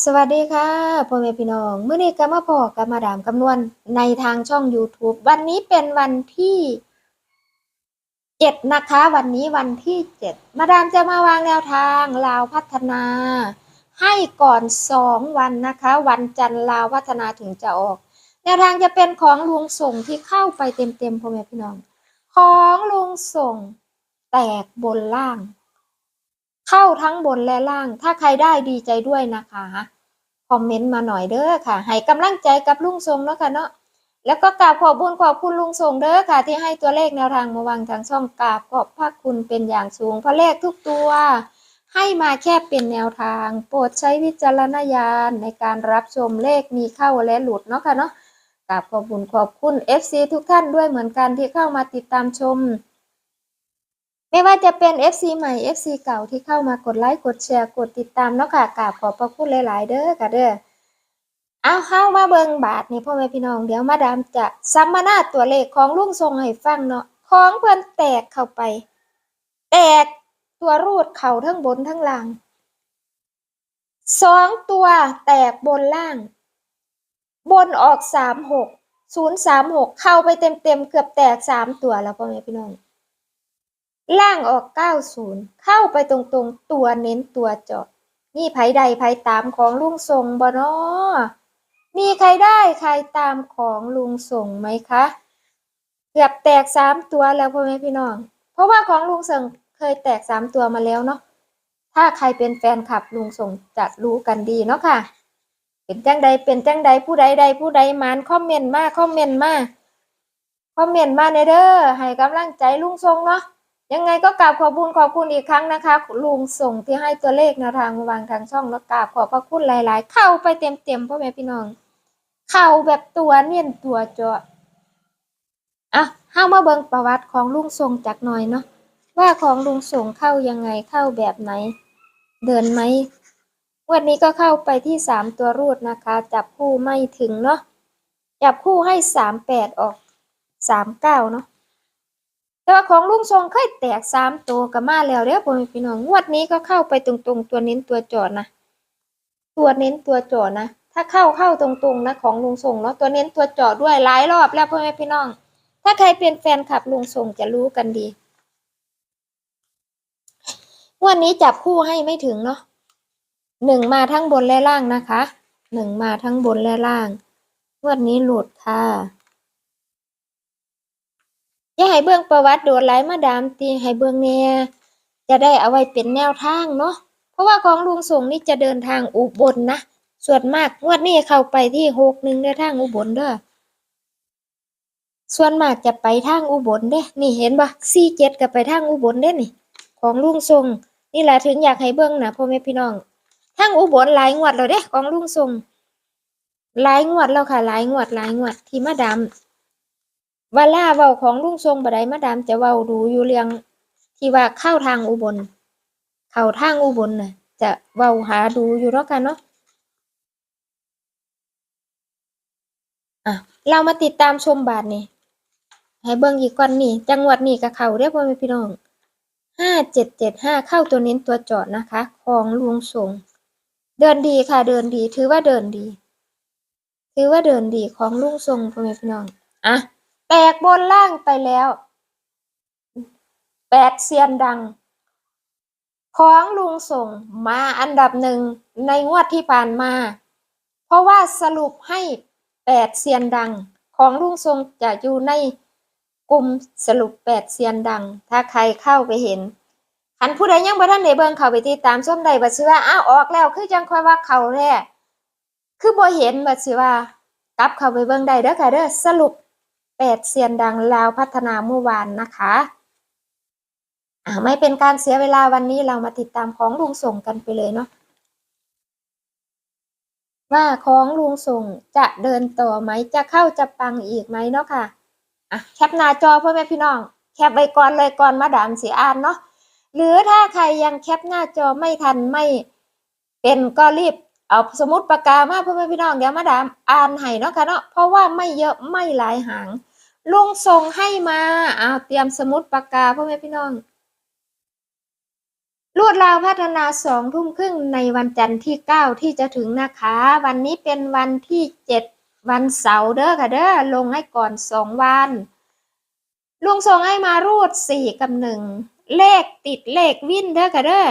สวัสดีค่ะพ่อแม่พี่น้องเมื้อนี้ก็มาพอกับมาดามคำนวณในทางช่อง YouTube วันนี้เป็นวันที่เจ็ดนะคะ วันนี้วันที่เจ็ดมาดามจะมาวางแนวทางลาวพัฒนา ให้ก่อนสองวันนะคะ วันจันทร์ลาวพัฒนาถึงจะออก แนวทางจะเป็นของลุงส่งที่เข้าไปเต็มๆพ่อแม่พี่น้อง ของลุงส่งแตกบนล่าง เข้าทั้งบนและล่าง ถ้าใครได้ดีใจด้วยนะคะ คอมเมนต์มาหน่อยเด้อค่ะ ให้กำลังใจกับลุงทรงเนาะค่ะเนาะ แล้วก็กราบขอบคุณขอบคุณลุงทรงเด้อค่ะ ที่ให้ตัวเลขแนวทางมาวางทางช่องกราบขอบพระคุณเป็นอย่างสูงเพราะเลขทุกตัว ให้มาแค่เป็นแนวทาง โปรดใช้วิจารณญาณในการรับชมเลขมีเข้าและหลุดเนาะค่ะเนาะกราบขอบคุณขอบคุณ FC ทุกท่านด้วยเหมือนกันที่เข้ามาติดตามชม ไม่ว่าจะเป็น FC ใหม่ FC เก่าที่เข้ามากดไลค์กดแชร์กดติดตามเนาะค่ะกราบขอบพระคุณหลาย ๆ เด้อค่ะเด้อเอาเข้ามาเบิงบาทนี่พ่อแม่พี่น้องเดี๋ยวมาดามจะซัมมานาตัวเลขของลุงทรงให้ฟังเนาะของเพื่อนแตกเข้าไป แตกตัวรูดเข่าทั้งบนทั้งล่างสองตัวแตกบนล่าง บนออกสามหกศูนย์สามหกเข้าไปเต็มเต็มเกือบแตกสามตัวแล้วพ่อแม่พี่น้อง ล่างออก 90 เข้าไปตรงๆ ตัวเน้นตัวเจาะ นี่ไผใดไผตามของลุงส่งบ่นอมีใครได้ใครตามของลุงส่งไหมคะ เกือบแตกสามตัวแล้วพ่อแม่พี่น้อง เพราะว่าของลุงส่งเคยแตกสามตัวมาแล้วเนาะ ถ้าใครเป็นแฟนคลับลุงส่งจะรู้กันดีเนาะค่ะ เป็นจังใดเป็นจังใดผู้ใดใดผู้ใดมานคอมเมนต์มาคอมเมนต์มาคอมเมนต์มาในเด้อให้กำลังใจลุงส่งเนาะ ยังไงก็กราบขอบคุณขอบคุณอีกครั้งนะคะ ลุงส่งที่ให้ตัวเลขแนวทางมาวางทางช่องแล้วกราบขอบพระคุณหลาย ๆ เข้าไปเต็มๆพ่อแม่พี่น้อง เข้าแบบตัวเนียนตัวเจาะอะเข้ามาเบิงประวัติของลุงส่งจากหน่อยเนาะว่าของลุงส่งเข้ายังไงเข้าแบบไหน เดินไหมวันนี้ก็เข้าไปที่สามตัวรูดนะคะ จับคู่ไม่ถึงเนาะจับคู่ให้สามแปดออกสามเก้าเนาะ แต่ว่าของลุงทรงเคยแตกสามตัวกับมาแล้วเด้อพ่อแม่พี่น้องงวดนี้ก็เข้าไปตรงๆ ตัวเน้นตัวจอดนะตัวเน้นตัวจอดนะถ้าเข้าเข้าตรงๆนะของลุงทรงเนาะตัวเน้นตัวจอดด้วยหลายรอบแล้วพ่อแม่พี่น้อง ถ้าใครเป็นแฟนคลับลุงทรงจะรู้กันดีงวันนี้จับคู่ให้ไม่ถึงเนาะหนึ่งมาทั้งบนและล่างนะคะหนึ่งมาทั้งบนและล่างงวันนี้หลุดค่ะ อย่าให้เบิ่งประวัติโดดไหลมาดามตีให้เบิ่งแน่จะได้เอาไว้เป็นแนวทางเนาะเพราะว่าของลุงส่งนี่จะเดินทางอุบลนนะส่วนมากงวดนี้เข้าไปที่หกหนึ่งเดินทางอุบลเด้อส่วนมากจะไปทางอุบลเด้ นี่เห็นปะสี่เจ็ดก็ไปทางอุบลเด้นี่ ของลุงส่งนี่แหละถึงอยากให้เบิ่งนะพ่อแม่พี่น้องทางอุบลหลายงวดแล้วเด้ ของลุงส่งหลายงวดแล้วค่ะหลายงวดหลายงวดที่มาดาม เวลาเว้าของลุงทรงบไดมาดามจะเว้าดูอยู่เรื่องที่ว่าเข้าทางอุบล เข้าทางอุบลน่ะ จะเว้าหาดูอยู่แล้วกันเนาะอะเรามาติดตามชมบาทนี่ให้เบิ่งอีกก่อนนี่ จังหวัดนี่กับเขาเรียกว่าพี่น้องห้าเจ็ดเจ็ดห้าเข้าตัวเน้นตัวจอดนะคะ ของลุงทรงเดินดีค่ะ เดินดี ถือว่าเดินดี ถือว่าเดินดีของลุงทรงพ่อแม่พี่น้องอะ แตกบนล่างไปแล้วแปดเซียนดัง ของลุงส่งมาอันดับหนึ่งในงวดที่ผ่านมา เพราะว่าสรุปให้แปดเซียนดัง ของลุงทรงจะอยู่ในกลุ่มสรุปแปดเซียนดัง ถ้าใครเข้าไปเห็นคันผู้ใดยังบ่ทันได้เบิงเข้าไปติดตามส้มใดบัดสิว่าอ้าวออกแล้วคือจังค่อยว่าเขาแท้คือบ่เห็นบัดสิว่า กลับเข้าไปเบิงได้เด้อค่ะเด้อสรุป แปดเซียนดังลาวพัฒนาเมื่อวานนะคะอ่าไม่เป็นการเสียเวลาวันนี้เรามาติดตามของลุงส่งกันไปเลยเนาะว่าของลุงส่งจะเดินต่อไหมจะเข้าจะปังอีกไหมเนาะค่ะอะแคปหน้าจอพ่อแม่พี่น้อง แคปไว้ก่อนเลยก่อนมาดามสีอ่านเนาะหรือถ้าใครยังแคปหน้าจอไม่ทันไม่เป็นก็รีบเอาสมุดปากกามาพ่อแม่พี่น้องเดี๋ยวมาดามอ่านให้เนาะค่ะเนาะเพราะว่าไม่เยอะไม่หลายหาง ลุงส่งให้มาเอาเตรียมสมุดปากกาพ่อแม่พี่น้องรวดราวพัฒนาสองทุ่มครึ่งในวันจันทร์ที่เก้าที่จะถึงนะคะ วันนี้เป็นวันที่เจ็ดวันเสาร์เด้อค่ะเด้อลงให้ก่อนสองวันลุงส่งให้มารูดสี่กับหนึ่งเลขติดเลขวินเด้อค่ะเด้อ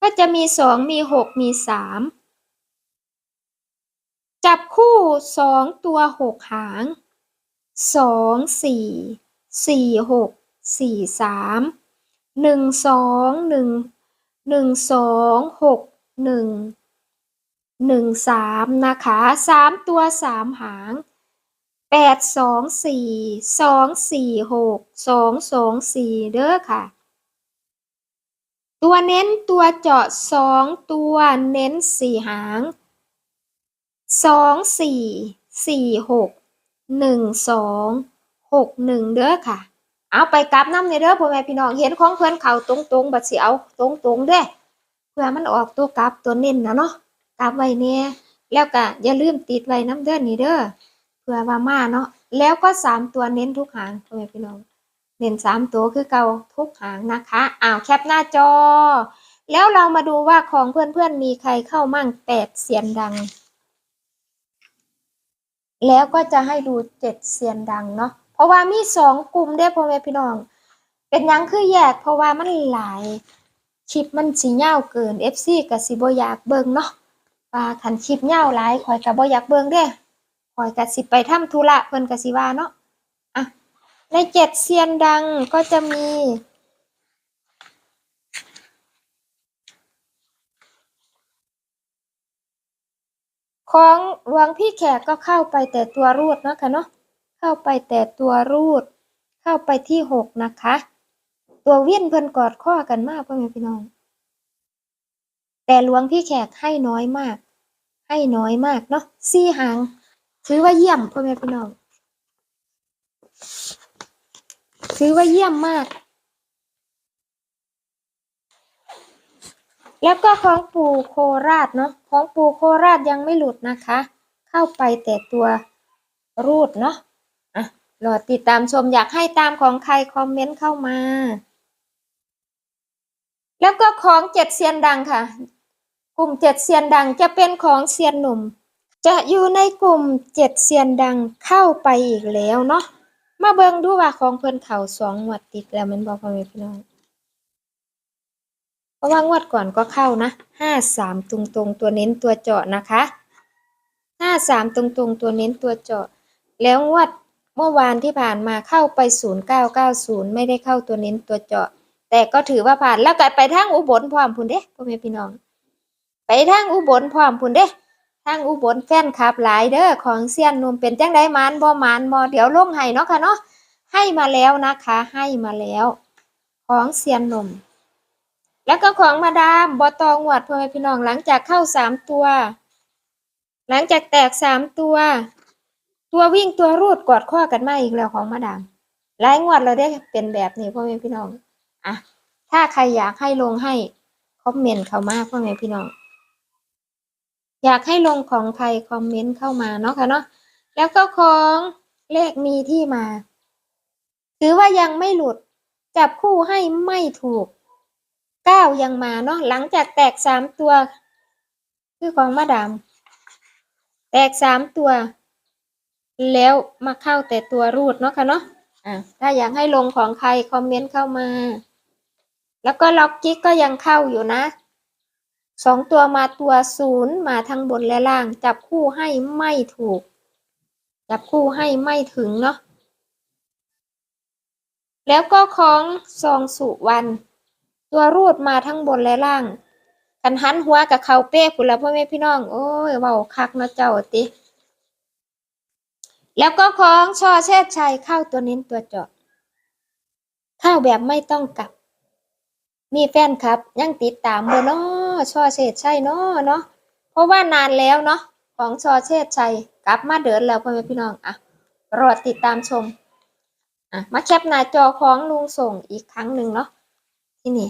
ก็จะมีสองมีหกมีสามจับคู่สองตัวหกหาง สองสี่สี่หกสี่สามหนึ่งสองหนึ่งหนึ่งสองหกหนึ่งหนึ่งสามนะคะสามตัวสามหางแปดสองสี่สองสี่หกสองสองสี่เด้อค่ะ ตัวเน้นตัวเจาะสองตัวเน้นสี่หางสองสี่สี่หก หนึ่งสองหกหนึ่งเด้อค่ะ เอาไปกลับน้ำในเด้อพ่อแม่พี่น้องเห็นของเพื่อนเขาตรงตรงบัดสิเอาตรงตรงเด้อเพื่อมันออกตัวกลับตัวเน้นนะเนาะกลับไว้เนี่ยแล้วก็อย่าลืมติดไว้น้ำเด้อนี่เด้อเพื่อว่ามาเนาะแล้วก็สามตัวเน้นทุกหางพ่อแม่พี่น้องเน้นสามตัวคือเก่าทุกหางนะคะอ้าวแคปหน้าจอ แล้วเรามาดูว่าของเพื่อนๆมีใครเข้ามั่งแปดเสียนดัง แล้วก็จะให้ดูเจ็ดเซียนดังเนาะเพราะว่ามีสองกลุ่มเด้พ่อแม่พี่น้อง เป็นยังคือแยกเพราะว่ามันหลายคลิปมันสิยาเกิน FC ก็สิบอยากเบิงเนาะว่าคันคลิปยาหลายข่อยก็บ่อยากเบิงเด้ข่อยก็สิไปทำธุระเพิ่นก็สิว่าเนาะอะในเจ็ดเซียนดังก็จะมี ของหลวงพี่แขกก็เข้าไปแต่ตัวรูดเนาะค่ะเนาะเข้าไปแต่ตัวรูด เข้าไปที่หกนะคะ ตัวเวียนเพิ่นกอดข้อกันมากพ่อแม่พี่น้อง แต่หลวงพี่แขกให้น้อยมาก ให้น้อยมากเนาะสี่หาง ถือว่าเยี่ยมพ่อแม่พี่น้อง ถือว่าเยี่ยมมาก แล้วก็ของปู่โคราชเนาะของปู่โคราชยังไม่หลุดนะคะ เข้าไปแต่ตัวรูดเนาะอะรอติดตามชมอยากให้ตามของใครคอมเมนต์เข้ามา แล้วก็ของเจ็ดเซียนดังค่ะ กลุ่มเจ็ดเซียนดังจะเป็นของเซียนหนุ่ม จะอยู่ในกลุ่มเจ็ดเซียนดังเข้าไปอีกแล้วเนาะมาเบิ่งดูว่าของเพิ่นเขาสองงวดติดแล้วมันบอกพ่อแม่พี่น้อง เพราะว่างวดก่อนก็เข้านะห้าสามตรงตรงตัวเน้นตัวเจาะนะคะห้าสามตรงตรงตัวเน้นตัวเจาะ แล้วงวดเมื่อวานที่ผ่านมาเข้าไปศูนย์เก้าเก้าศูนย์ไม่ได้เข้าตัวเน้นตัวเจาะ แต่ก็ถือว่าผ่านแล้วก็ไปทางอุบลพร้อมพุ่นเด้พ่อแม่พี่น้อง ไปทางอุบลพร้อมพุ่นเด้ทางอุบลแฟนคลับหลายเด้อของเซียนนุ่มเป็นจังได้มานบ่มานบ่เดี๋ยวลงให้เนาะค่ะเนาะให้มาแล้วนะคะ ให้มาแล้ว ของเซียนนุ่ม แล้วก็ของมาดามบอตองหวัดพ่อแม่พี่น้องหลังจากเข้าสามตัว หลังจากแตกสามตัว ตัววิ่งตัวรูดกอดข้อกันมาอีกแล้วของมาดามหลายงวดเราได้เป็นแบบนี้พ่อแม่พี่น้องอะถ้าใครอยากให้ลงให้คอมเมนต์เข้ามาพ่อแม่พี่น้องอยากให้ลงของใครคอมเมนต์เข้ามาเนาะค่ะเนาะแล้วก็ของเลขมีที่มา ถือว่ายังไม่หลุด จับคู่ให้ไม่ถูก เก้ายังมาเนาะหลังจากแตกสามตัว คือของมาดาม แตกสามตัว แล้วมาเข้าแต่ตัวรูดเนาะค่ะเนาะอะถ้าอยากให้ลงของใครคอมเมนต์เข้ามา แล้วก็ล็อกกิ๊กก็ยังเข้าอยู่นะสองตัวมาตัวศูนย์มาทั้งบนและล่าง จับคู่ให้ไม่ถูก จับคู่ให้ไม่ถึงเนาะแล้วก็ของซองสุวรรณ ตัวรูดมาทั้งบนและล่างกันหันหัวกับเขาเป้พุ่นละพ่อแม่พี่น้อง โอ้ยเว้าคักนะเจ้าติ แล้วก็ของชอเชษชัยเข้าตัวเน้นตัวเจาะเข้าแบบไม่ต้องกลับ มีแฟนครับ ยังติดตามบ่เนาะชอเชษชัยเนาะเนาะเพราะว่านานแล้วเนาะของชอเชษชัยกลับมาเดินแล้วพ่อแม่พี่น้องอะรอติดตามชมอะมาแคปหน้าจอของลุงส่งอีกครั้งหนึ่งเนาะที่นี่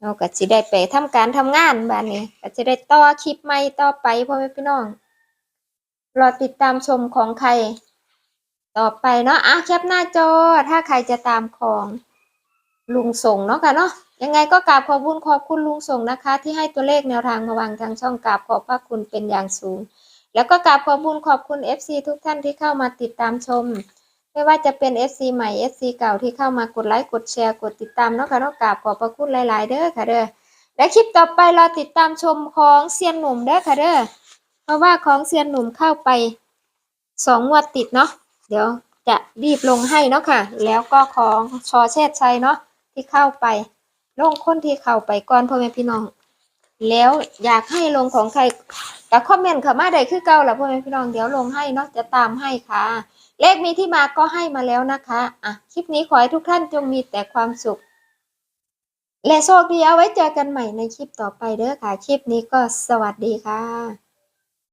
เราก็จะได้ไปทำการทำงานบ้านนี้ก็จะได้ต่อคลิปใหม่ต่อไปพ่อแม่พี่น้องรอติดตามชมของใคร ต่อไปเนาะอะแคปหน้าจอ ถ้าใครจะตามของลุงส่งเนาะค่ะเนาะยังไงก็กราบขอบคุณขอบคุณลุงส่งนะคะ ที่ให้ตัวเลขแนวทางมาวางทางช่องกราบขอบพระคุณเป็นอย่างสูง แล้วก็กราบขอบคุณขอบคุณ FC ทุกท่านที่เข้ามาติดตามชม ไม่ว่าจะเป็น FC ใหม่ FC เก่าที่เข้ามากดไลค์กดแชร์กดติดตามเนาะค่ะเนาะกราบขอบพระคุณหลาย ๆ เด้อค่ะเด้อและคลิปต่อไปเราติดตามชมของเซียนหนุ่มเด้อค่ะเด้อเพราะว่าของเซียนหนุ่มเข้าไปสองงวดติดเนาะเดี๋ยวจะรีบลงให้เนาะค่ะ แล้วก็ของชอเชษชัยเนาะที่เข้าไปลงคนที่เข้าไปก่อนพ่อแม่พี่น้อง แล้วอยากให้ลงของใครก็คอมเมนต์เข้ามาได้คือเก่าแหละพ่อแม่พี่น้องเดี๋ยวลงให้เนาะจะตามให้ค่ะ เลขมีที่มาก็ให้มาแล้วนะคะอะคลิปนี้ขอให้ทุกท่านจงมีแต่ความสุข และโชคดีเอาไว้เจอกันใหม่ในคลิปต่อไปเด้อค่ะ คลิปนี้ก็สวัสดีค่ะ